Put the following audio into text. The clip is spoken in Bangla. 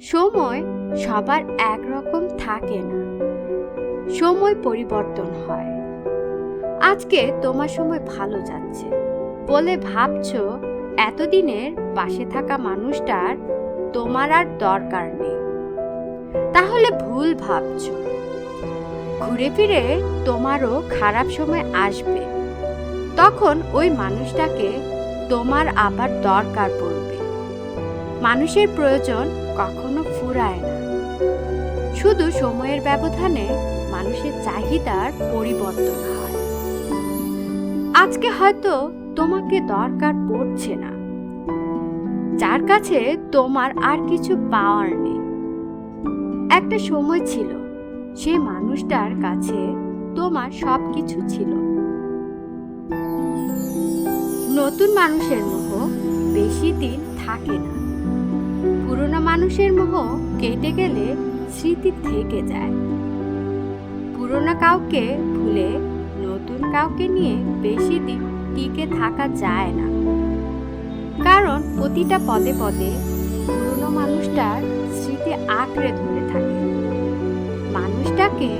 সময় সবার একরকম থাকে না। সময় পরিবর্তন হয়। আজকে তোমার সময় ভালো যাচ্ছে বলে ভাবছ এতদিনের পাশে থাকা মানুষটার তোমার আর দরকার নেই। তাহলে ভুল ভাবছ। ঘুরে ফিরে তোমারও খারাপ সময় আসবে। তখন ওই মানুষটাকে তোমার আবার দরকার পড়বে। মানুষের প্রয়োজন কখনো ফুরায় না। শুধু সময়ের ব্যবধানে মানুষের চাহিদার পরিবর্তন হয়। আজকে হয়তো তোমাকে দরকার পড়ছে না। যার কাছে তোমার আর কিছু পাওয়ার নেই। একটা সময় ছিল, সে মানুষটার কাছে তোমার সব কিছু ছিল। নতুন মানুষের মোহ বেশি দিন থাকে না। মানুষের মোহ কেটে গেলে স্মৃতি থেকে যায়। পুরনো কাউকে ভুলে নতুন কাউকে নিয়ে বেশি দিন টিকে থাকা যায় না। কারণ প্রতিটা পদে পদে পুরনো মানুষটার স্মৃতি আঁকড়ে ধরে থাকে। মানুষটাকে